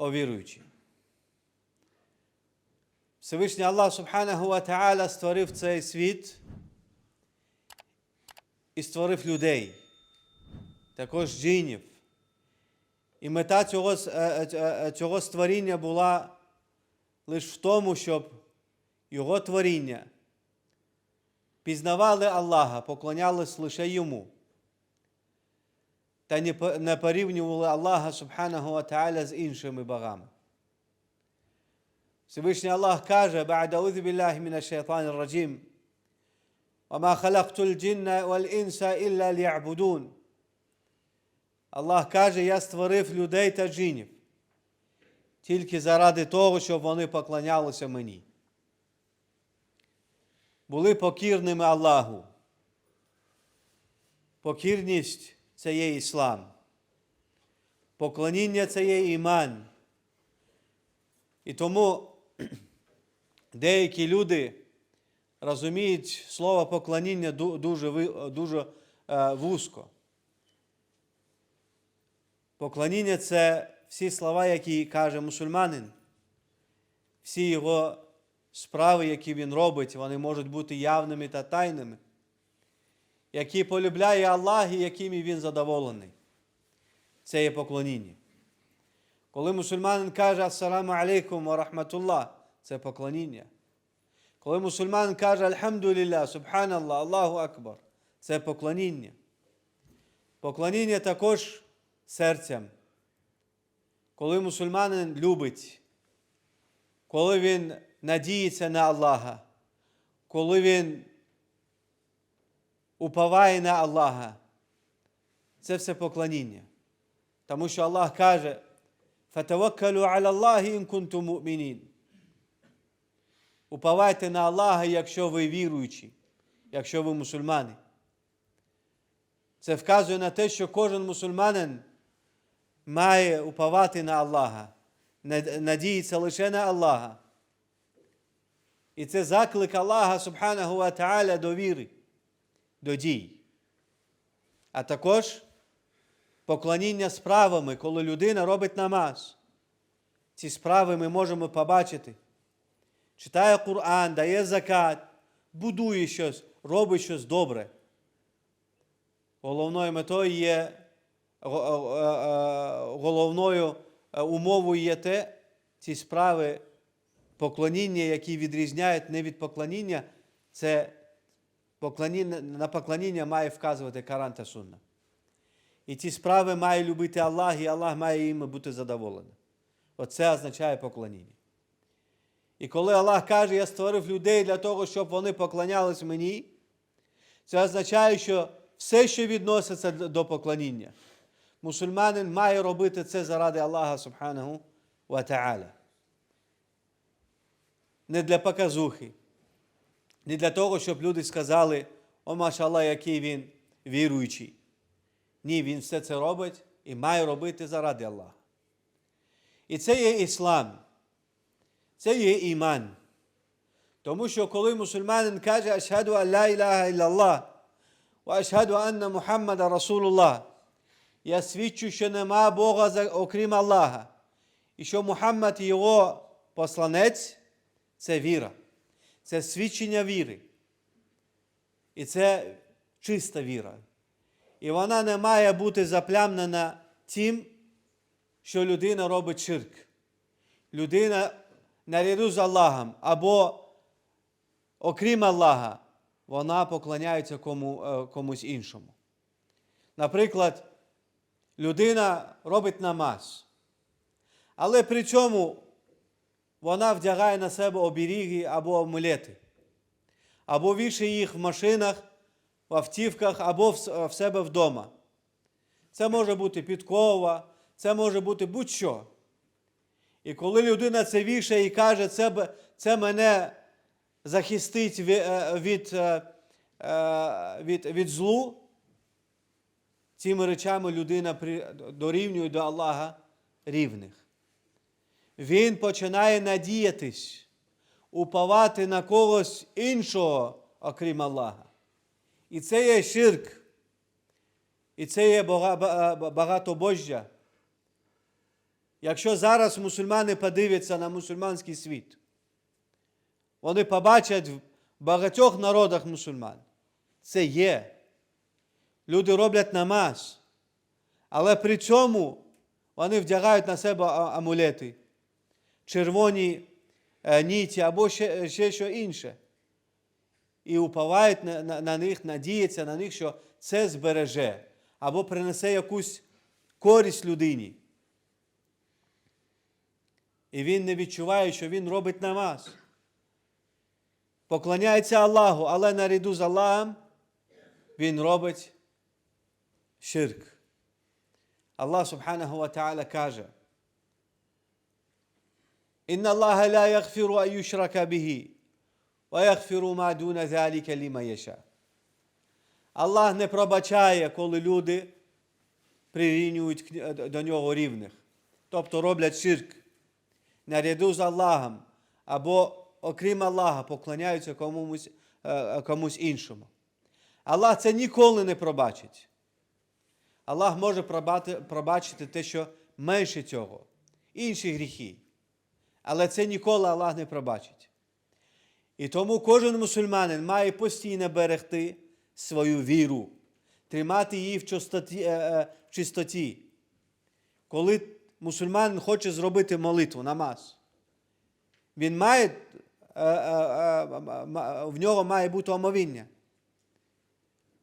о віруючі. Всевишній Аллах Субханаху Ва Та'аля створив цей світ і створив людей, також джинів. І мета цього, е, е, е, цього створіння була лише в тому, щоб його творіння пізнавали Аллаха, поклонялись лише йому та не порівнювали Аллаха Субханаху ва з іншими богами. Всевишній Аллах каже, «Ба'да узи біллахі міна шейтані раджім, вал'інса ілля л'ябудун». Аллах каже, я створив людей та джинів тільки заради того, щоб вони поклонялися мені. Були покірними Аллаху. Покірність це є іслам. Поклоніння це є іман. І тому деякі люди розуміють слово поклоніння дуже, дуже е, вузько. Поклоніння це всі слова, які каже мусульманин, всі його справи, які він робить, вони можуть бути явними та тайними, які полюбляє Аллах і якими він задоволений. Це є поклоніння. Коли мусульманин каже Ассаламу алейкум ва рахматуллах, це поклоніння. Коли мусульманин каже Альхамдулілlah, Субханаллах, Аллаху Акбар, це поклоніння. Поклоніння також серцем. Коли мусульманин любить, коли він надіється на Аллаха, коли він уповає на Аллаха, це все поклоніння. Тому що Аллах каже, «Фатаваккалу аля Аллахі му'мінін». Уповайте на Аллаха, якщо ви віруючі, якщо ви мусульмани. Це вказує на те, що кожен мусульманин має уповати на Аллаха, надіється лише на Аллаха. І це заклик Аллаха Субханаху Ва Та'аля до віри, до дій. А також поклоніння справами, коли людина робить намаз. Ці справи ми можемо побачити. Читає Коран, дає закат, будує щось, робить щось добре. Головною метою є, го- е, е, головною е, умовою є те, ці справи поклоніння, які відрізняють не від поклоніння, це поклоніння, на поклоніння має вказувати Коран та Сунна. І ці справи має любити Аллах, і Аллах має їм бути задоволений. Оце означає поклоніння. І коли Аллах каже, я створив людей для того, щоб вони поклонялись мені, це означає, що все, що відноситься до поклоніння, мусульманин має робити це заради Аллаха Субханаху. Не для показухи, не для того, щоб люди сказали, о машалlah, який він віруючий. Ні, він все це робить і має робити заради Аллаха. І це є іслам, це є іман. Тому що коли мусульманин каже Ашхаду ан ла ілаха ашхаду анна Мухаммада Расулулlah, я свідчу, що нема Бога окрім Аллаха, і що Мухаммад його посланець це віра, це свідчення віри. І це чиста віра. І вона не має бути заплямнена тим, що людина робить ширк. Людина наряду з Аллахом або окрім Аллаха, вона поклоняється кому, е, комусь іншому. Наприклад, людина робить намаз, але при цьому вона вдягає на себе оберіги або амулети, або вішає їх в машинах, в автівках або в себе вдома. Це може бути підкова, це може бути будь-що. І коли людина це вішає і каже, це, це мене захистить е, від, е, е, від, від злу, цими речами людина дорівнює до Аллаха рівних. Він починає надіятись, уповати на когось іншого, окрім Аллаха. І це є ширк. І це є бага- ба- багатобожжя. Якщо зараз мусульмани подивляться на мусульманський світ, вони побачать в багатьох народах мусульман. Це є. Люди роблять намаз, але при цьому вони вдягають на себе амулети, червоні е, ніті або ще, ще що інше. І уповають на, на, на них, надіються на них, що це збереже або принесе якусь користь людині. І він не відчуває, що він робить намаз. Поклоняється Аллаху, але наряду з Аллахом він робить ширк. Аллах Субханаху ва Ta'ala каже: Аллаха ла ягфіру ан юшрака бігі, ва ягфіру ма дуна заліка ліма яша. Аллах не пробачає, коли люди прирівнюють до нього рівних. Тобто роблять ширк наряду з Аллахом або окрім Аллаха поклоняються комусь, комусь іншому. Аллах це ніколи не пробачить. Аллах може пробачити те, що менше цього, інші гріхи. Але це ніколи Аллах не пробачить. І тому кожен мусульманин має постійно берегти свою віру, тримати її в чистоті. е, е, в чистоті. Коли мусульманин хоче зробити молитву, намаз, він має, е, в нього має бути омовіння.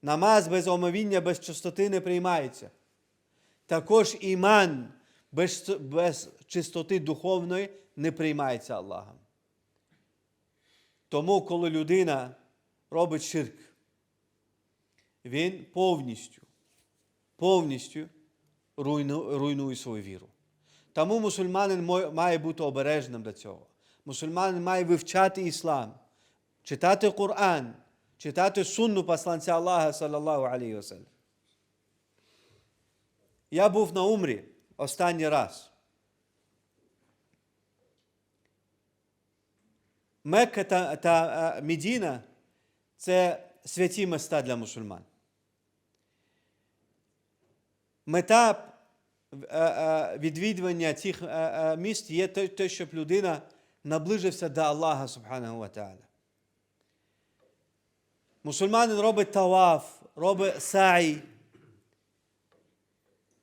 Намаз без омовіння, без чистоти не приймається. Також іман без, без чистоти духовної не приймається Аллахом. Тому, коли людина робить ширк, він повністю, повністю руйнує свою віру. Тому мусульманин має бути обережним до цього. Мусульманин має вивчати іслам, читати Коран, читати сунну посланця Аллаха, саллаллаху алейхи. Я був на Умрі останній раз. Мекка та, та е, Медіна це святі міста для мусульман. Мета е, е, відвідування цих міст є те, щоб людина наближився до Аллаха Субханаху ва Ta'ala. Мусульманин робить таваф, робить саї.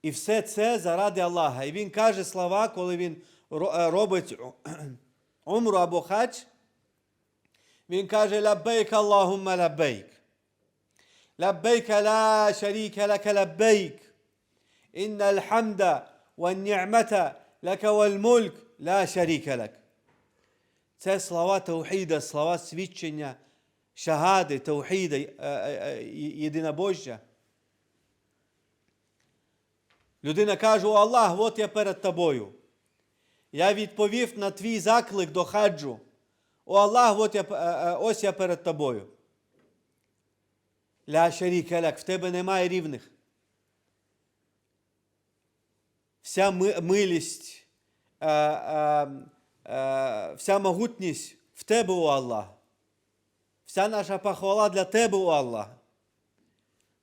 І все це заради Аллаха. І він каже слова, коли він робить умру або хадж, він каже, лабейк Аллахумма лабейк. Лабейк ла шаріка лака лабейк. Інна алхамда ва ні'мата лака вал мульк ла шаріка лак. Це слова Тавхіда, слова свідчення шагади, Тавхіда, єдинобожжя. Людина каже, о Аллах, от я перед тобою. Я відповів на твій заклик до хаджу. О Аллах, от я, е, е, ось я перед тобою. Ля шаріка ляк, в тебе немає рівних. Вся ми- милість, е, вся могутність в тебе, о Аллах. Вся наша похвала для тебе, о Аллах.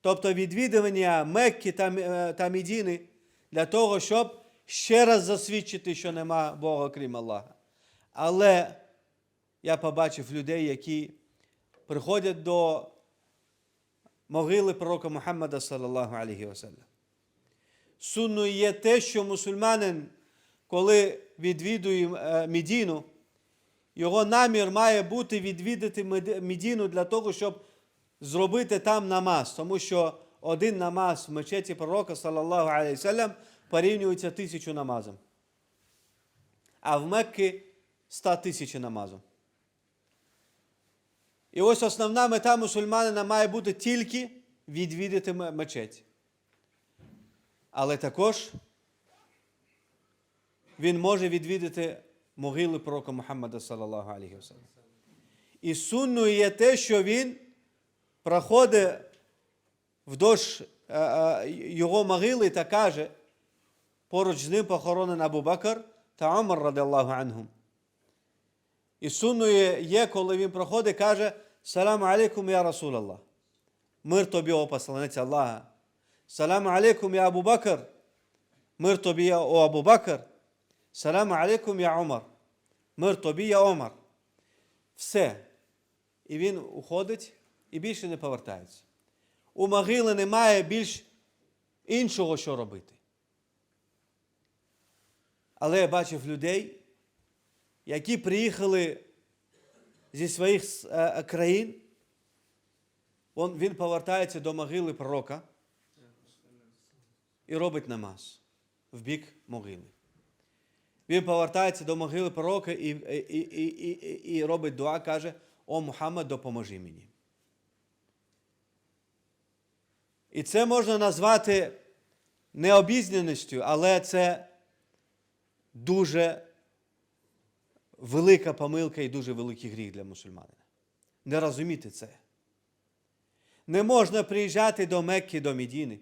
Тобто відвідування Мекки та Медіни для того, щоб ще раз засвідчити, що нема Бога крім Аллаха. Але я побачив людей, які приходять до могили пророка Мухаммада, саллаллаху алейхи ваsallam. Сунною є те, що мусульманин, коли відвідує е, Медіну, його намір має бути відвідати Мед- Медіну для того, щоб зробити там намаз. Тому що один намаз в мечеті пророка, саллаллаху ваsallam, порівнюється тисячу намазом. А в Меккі ста тисяч намазом. І ось основна мета мусульманина має бути тільки відвідати мечеть. Але також він може відвідати могили пророка Мухаммада, саллаллаху алейхи ваsallam. І сунною є те, що він проходить вдовж е, е, його могили та каже, поруч з ним похоронений Абу Бакр та Умар, радилlahu анхум. І сунною є, коли він проходить, каже: Саламу алейкум, я Расул Аллах. Мир тобі, о посланець Аллаха. Саламу алейкум, я Абу Бакр. Мир тобі, о Абу Бакр. Саламу алейкум, я Омар. Мир тобі, я Омар. Все. І він уходить і більше не повертається. У могили немає більш іншого, що робити. Але я бачив людей, які приїхали зі своїх е, е, країн. Він повертається до могили пророка і робить намаз в бік могили. Він повертається до могили пророка і, і, і, і, і, робить дуа, каже: О Мухаммад, допоможи мені. І це можна назвати необізнаністю, але це дуже велика помилка і дуже великий гріх для мусульманина. Не розуміти це. Не можна приїжджати до Мекки, до Медіни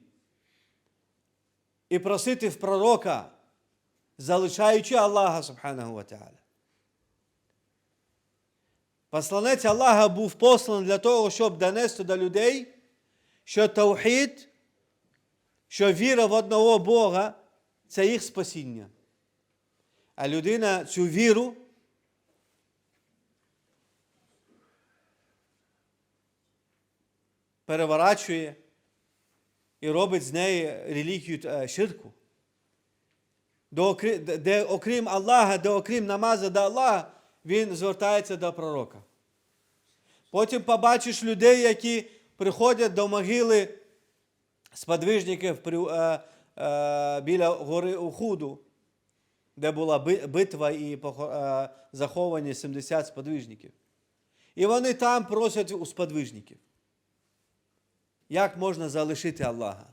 і просити в пророка, залишаючи Аллаха Субханаху Ва. Посланець Аллаха був посланий для того, щоб донести до людей, що таухід, що віра в одного Бога це їх спасіння. А людина цю віру переворачує і робить з неї релігію е, ширку. Де- окрім Аллаха, де окрім намазу до Аллаха, він звертається до пророка. Потім побачиш людей, які приходять до могили сподвижників е, е, біля гори Ухуду, де була битва і заховані 70 сподвижників. І вони там просять у сподвижників як можна залишити Аллаха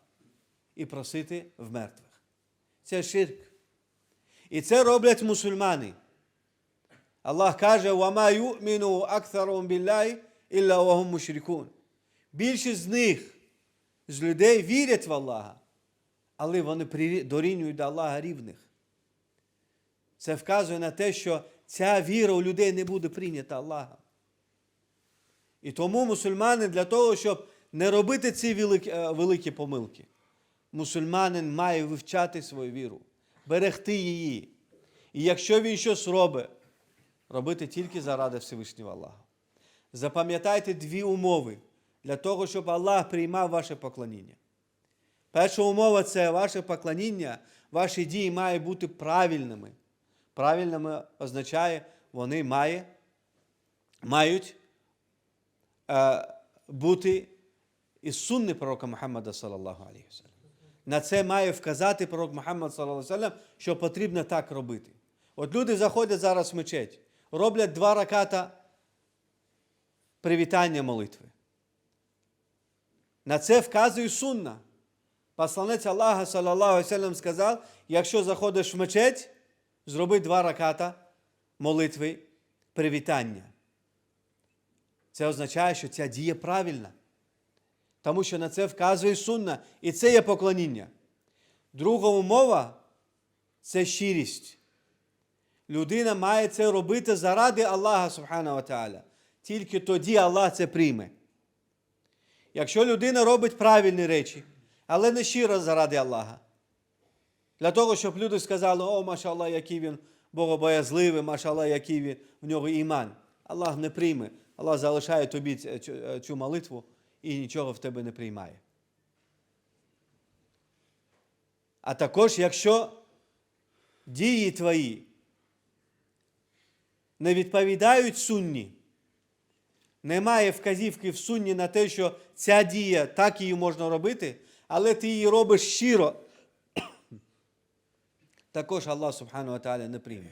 і просити в мертвих. Це ширк. І це роблять мусульмани. Аллах каже, «Вама ю'міну акцарум біллахі, ілля вагум мушрікун». Більшість з них, з людей, вірять в Аллаха, але вони дорівнюють до Аллаха рівних. Це вказує на те, що ця віра у людей не буде прийнята Аллахом. І тому мусульмани для того, щоб не робити ці великі, е, великі помилки, мусульманин має вивчати свою віру, берегти її. І якщо він щось робить, робити тільки заради Всевишнього Аллаха. Запам'ятайте дві умови для того, щоб Аллах приймав ваше поклоніння. Перша умова це ваше поклоніння, ваші дії мають бути правильними. Правильними означає, вони має, мають е, бути із сунни пророка Мухаммада, салаллаху алейхи вассалям. На це має вказати пророк Мухаммад, салаллаху що потрібно так робити. От люди заходять зараз в мечеть, роблять два раката привітання молитви. На це вказує сунна. Посланець Аллаха, салаллаху алейхи сказав, якщо заходиш в мечеть, зроби два раката молитви привітання. Це означає, що ця дія правильна. Тому що на це вказує сунна. І це є поклоніння. Друга умова це щирість. Людина має це робити заради Аллаха Субхану Тааля. Тільки тоді Аллах це прийме. Якщо людина робить правильні речі, але не щиро заради Аллаха, для того, щоб люди сказали, о, машаллах, який він богобоязливий, машаллах, який він, в нього іман. Аллах не прийме. Аллах залишає тобі цю- цю молитву і нічого в тебе не приймає. А також, якщо дії твої не відповідають сунні, немає вказівки в сунні на те, що ця дія так її можна робити, але ти її робиш щиро, також Аллах Субхану Ва не прийме.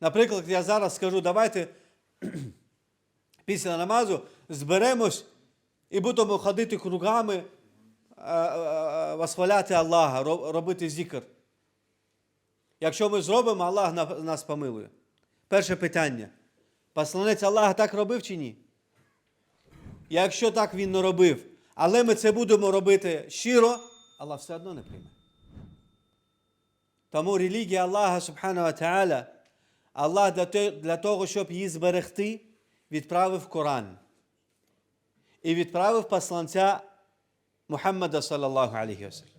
Наприклад, я зараз скажу, давайте після намазу зберемось і будемо ходити кругами, е, е, восхваляти Аллаха, робити зікр. Якщо ми зробимо, Аллах нас помилує. Перше питання. Посланець Аллаха так робив чи ні? Якщо так він не робив, але ми це будемо робити щиро, Аллах все одно не прийме. Тому релігія Аллаха Субхану Тааля, Аллах для того, щоб її зберегти, відправив Коран. І відправив посланця Мухаммада, салаллаху алейхи вассалям.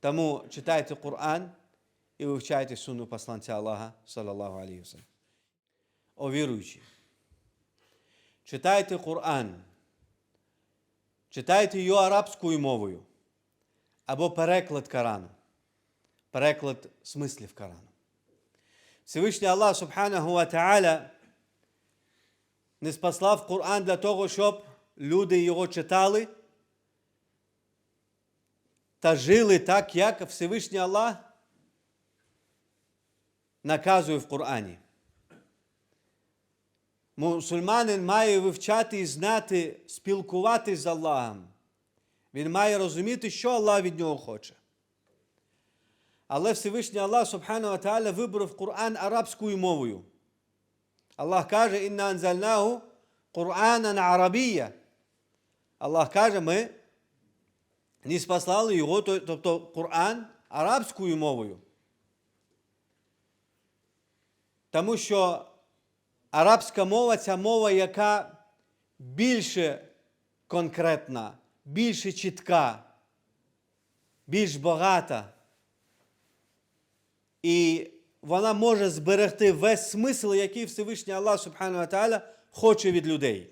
Тому читайте Коран і вивчайте сунну посланця Аллаха, салаллаху алейхи вассалям. О віруючі. Читайте Коран. Читайте його арабською мовою або переклад Корану, переклад смислів Корану. Всевишній Аллах Субханаху Ва Та'аля не спаслав Коран для того, щоб люди його читали та жили так, як Всевишній Аллах наказує в Корані. Мусульманин має вивчати і знати, спілкуватись з Аллахом. Він має розуміти, що Аллах від нього хоче. Але Всевишній Аллах Субхану Ва Та'аля вибрав Коран арабською мовою. Аллах каже, інна анзальнаху Кур'анан арабія. Аллах каже, ми не спаслали його, тобто Коран арабською мовою. Тому що арабська мова це мова, яка більше конкретна, більше чітка, більш багата. І вона може зберегти весь смисл, який Всевишній Аллах Субхану Тааля хоче від людей.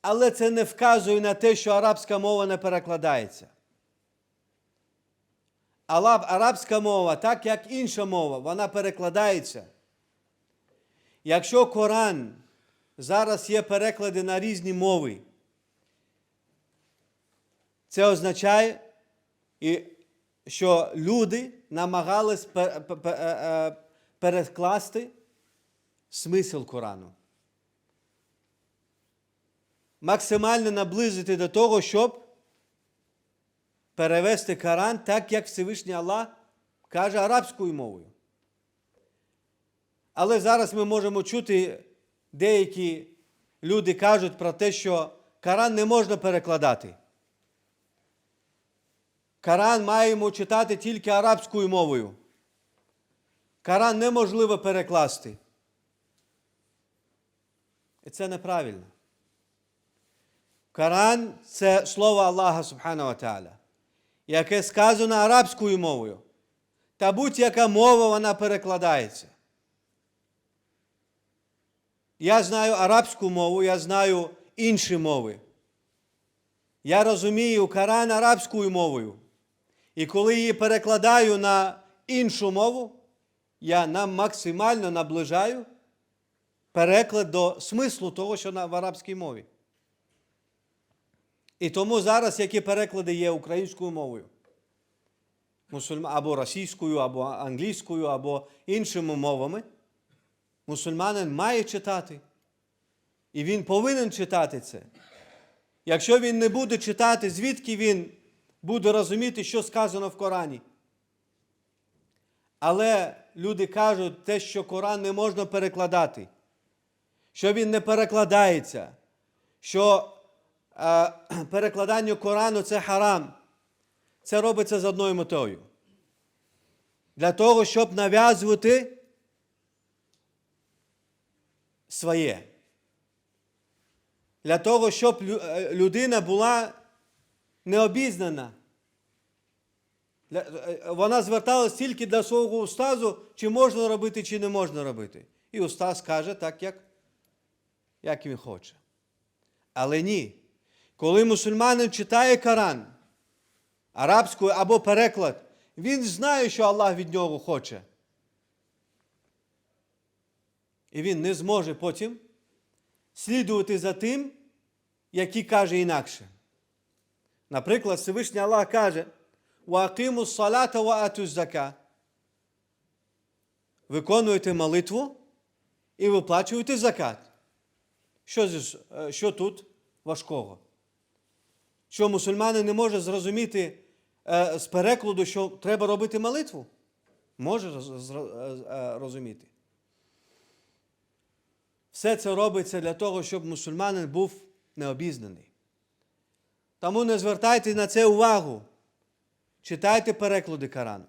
Але це не вказує на те, що арабська мова не перекладається. Арабська мова, так як інша мова, вона перекладається. Якщо Коран зараз є переклади на різні мови, це означає, що люди намагались перекласти смисл Корану. Максимально наблизити до того, щоб перевести Коран так, як Всевишній Аллах каже арабською мовою. Але зараз ми можемо чути, деякі люди кажуть про те, що Коран не можна перекладати. Коран маємо читати тільки арабською мовою. Коран неможливо перекласти. І це неправильно. Коран це слово Аллаха Субхану Тааля, яке сказано арабською мовою. Та будь-яка мова вона перекладається. Я знаю арабську мову, я знаю інші мови. Я розумію Коран арабською мовою. І коли її перекладаю на іншу мову, я нам максимально наближаю переклад до смислу того, що в арабській мові. І тому зараз які переклади є українською мовою, або російською, або англійською, або іншими мовами, мусульманин має читати. І він повинен читати це. Якщо він не буде читати, звідки він буде розуміти, що сказано в Корані. Але люди кажуть те, що Коран не можна перекладати, що він не перекладається, що е, перекладання Корану це харам. Це робиться з одною метою. Для того, щоб нав'язувати своє. Для того, щоб людина була необізнана. Вона зверталась тільки до свого устазу, чи можна робити, чи не можна робити. І устаз каже так, як, як він хоче. Але ні. Коли мусульманин читає Коран арабською або переклад, він знає, що Аллах від нього хоче. І він не зможе потім слідувати за тим, який каже інакше. Наприклад, Всевишній Аллах каже, «Ваакиму салата ва ату зака». Виконуєте молитву і виплачуєте закат. Що, що тут важкого? Що мусульманин не може зрозуміти е, з перекладу, що треба робити молитву? Може розуміти. Все це робиться для того, щоб мусульманин був необізнаний. Тому не звертайте на це увагу. Читайте переклади Корану.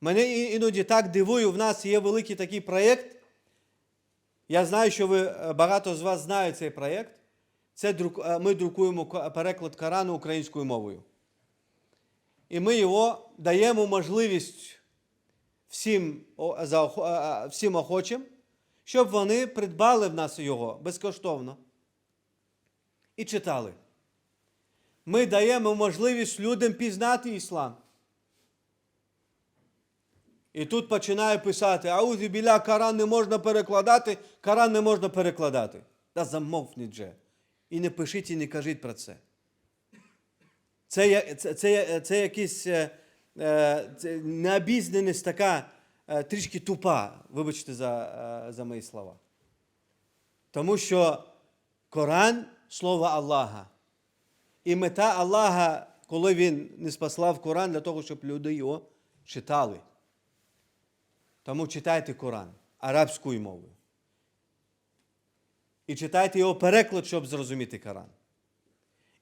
Мене іноді так дивує, в нас є великий такий проєкт. Я знаю, що ви багато з вас знають цей проєкт. Це Ми друкуємо переклад Корану українською мовою. І ми його даємо можливість всім, а, всім охочим, щоб вони придбали в нас його безкоштовно і читали. Ми даємо можливість людям пізнати іслам. І тут починає писати, аузі біля Коран не можна перекладати, Коран не можна перекладати. Та замовкніть же. І не пишіть, і не кажіть про це. Це, це, це, це якась е, е, необізнаність така е, трішки тупа, вибачте за, за мої слова. Тому що Коран слово Аллаха. І мета Аллаха, коли Він не спаслав Коран для того, щоб люди його читали. Тому читайте Коран арабською мовою. І читайте його переклад, щоб зрозуміти Коран.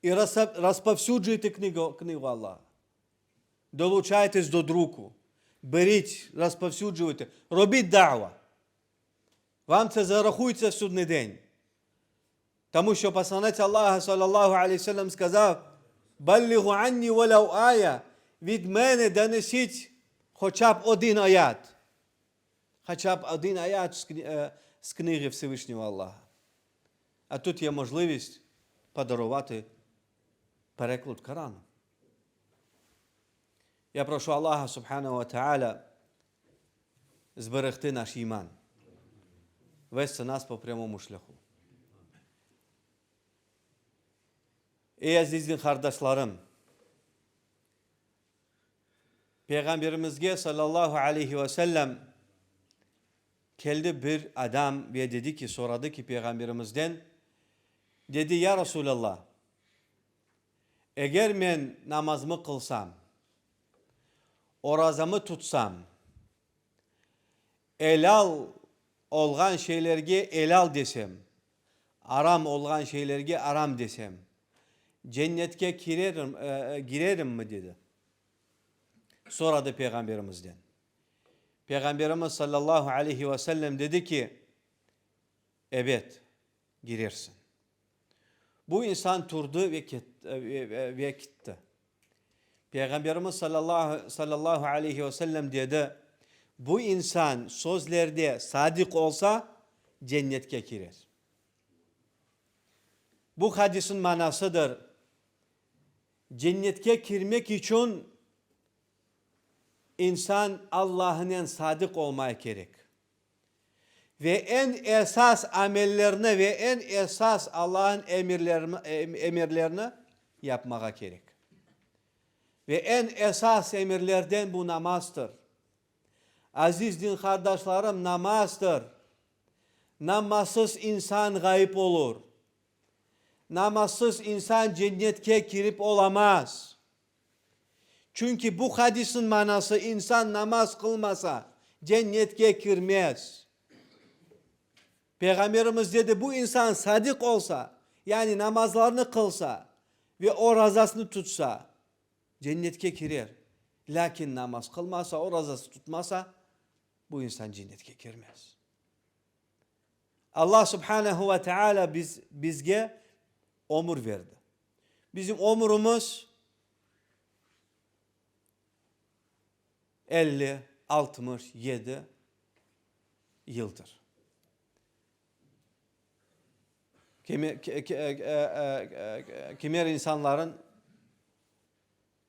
І розповсюджуйте книгу, книгу Аллаха. Долучайтесь до друку. Беріть, розповсюджуйте. Робіть дава. Вам це зарахується в судний день. Тому що посланець Аллаха, саллаллаху алейхи салям, сказав, «Баллігу анні валяу ая, від мене донесіть хоча б один аят. Хоча б один аят е, з книги Всевишнього Аллаха. А тут є можливість подарувати переклад Корану. Я прошу Аллаха Субхану Та'аля зберегти наш іман, вести нас по прямому шляху. Ey azizli kardeşlerim, Peygamberimizge sallallahu aleyhi ve sellem geldi bir adam ve dedi ki soradı ki peygamberimizden dedi ya Resulallah eğer ben namazımı kılsam orazamı tutsam elal olgan şeylerge elal desem aram olgan şeylerge aram desem cennetke girerim, e, e, girerim mi dedi. Soradı peygamberimizden. Peygamberimiz sallallahu aleyhi ve sellem dedi ki evet girersin. Bu insan turdu ve, git- e, ve- ve gitti. Peygamberimiz sallallahu, sallallahu aleyhi ve sellem dedi bu insan sözlerde sadık olsa cennetke girer. Bu hadisin manasıdır. Cennetke girmek için insan Allah'ın sadık olmaya gerek. Ve en esas amellerine ve en esas Allah'ın emirlerini, em- emirlerini yapmaya gerek. Ve en esas emirlerden bu namazdır. Aziz din kardeşlerim namazdır. Namazsız insan gayip olur. Namazsız insan cennetke girip olamaz. Çünkü bu hadisin manası insan namaz kılmasa cennetke girmez. Peygamberimiz dedi bu insan sadık olsa yani namazlarını kılsa ve o razasını tutsa cennetke girer. Lakin namaz kılmasa o razası tutmasa bu insan cennetke girmez. Allah subhanehu ve teala biz, bizge omur verdi. Bizim omurumuz 50, 67 yıldır. Kimi, ke- e- e- e- kimer insanların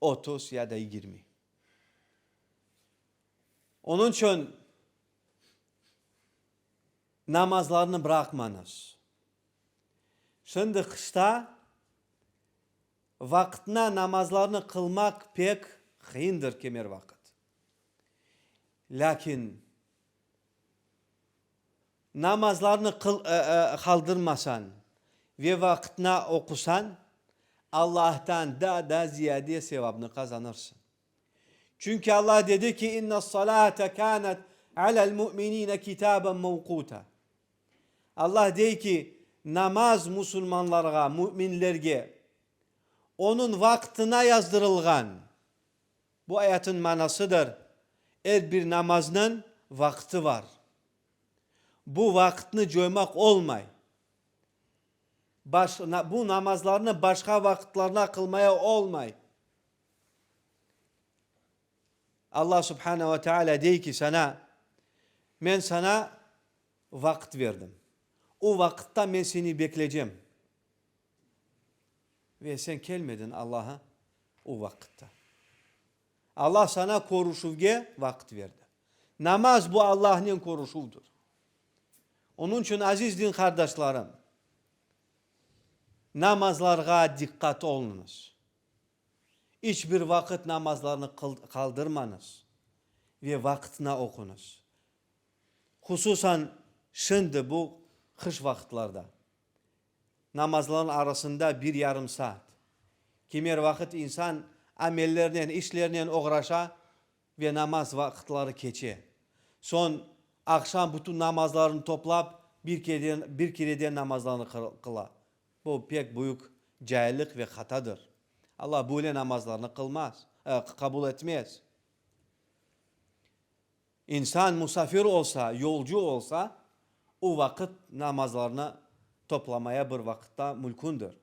30 ya da 20. Onun için namazlarını bırakmanız. Şimdi kışta vaktine namazlarını kılmak pek kıyındır kemer vakit. Lakin namazlarını kıl, e, e, kaldırmasan ve vaktine okusan Allah'tan daha da ziyade sevabını kazanırsın. Çünkü Allah dedi ki inna salate kanet alel mu'minine kitaben mevkuta. Allah dey ki namaz Müslümanlara, müminlerge onun vaktine yazdırılgan. Bu ayetin manasıdır. Her bir namazının vakti var. Bu vaktini coymak olmay. Baş, bu namazlarını başka vakitlerine kılmaya olmay. Allah subhanehu ve teala dey ki sana ben sana vakit verdim. O vakitte ben seni bekleyeceğim. Ve sen gelmedin Allah'a o vakitte. Allah sana koruşuvge vakit verdi. Namaz bu Allah'ın koruşuvudur. Onun için aziz din kardeşlerim, namazlarga dikkat olunuz. Hiçbir vakit namazlarını kaldırmanız ve vaktine okunuz. Hususan şimdi bu kış vakitlerde namazların arasında bir yarım saat. Kimer vakit insan amellerine, işlerine uğraşa ve namaz vakitleri geçe. Son akşam bütün namazlarını toplap bir kere bir kereden namazlarını kıl- kıla. Bu pek büyük cahillik ve hatadır. Allah böyle namazlarını kılmaz, e, kabul etmez. İnsan musafir olsa, yolcu olsa o vakit namazlarını toplamaya bir vakitte mülkündür.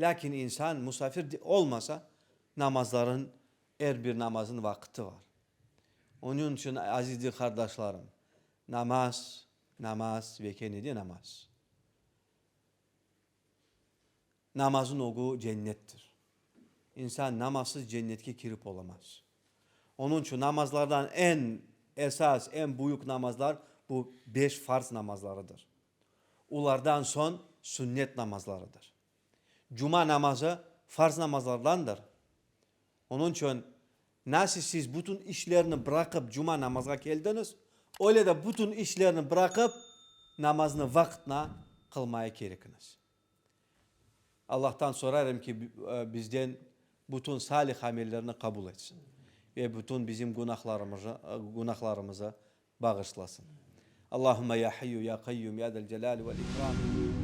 Lakin insan musafir olmasa namazların her bir namazın vakti var. Onun için aziz kardeşlerim namaz, namaz ve kendi namaz. Namazın ogu cennettir. İnsan namazsız cennetke girip olamaz. Onun için namazlardan en esas, en büyük namazlar bu beş farz namazlarıdır. Ulardan son sünnet namazlarıdır. Cuma namazı farz namazlardandır. Onun için nasıl siz bütün işlerini bırakıp cuma namazına geldiniz, öyle de bütün işlerini bırakıp namazını vaktine kılmaya gerekiniz. Allah'tan sorarım ki e, bizden bütün salih amellerini kabul etsin. Ve bütün bizim günahlarımızı, e, günahlarımızı bağışlasın. اللهم يا حي يا قيوم يا ذا الجلال والإكرام.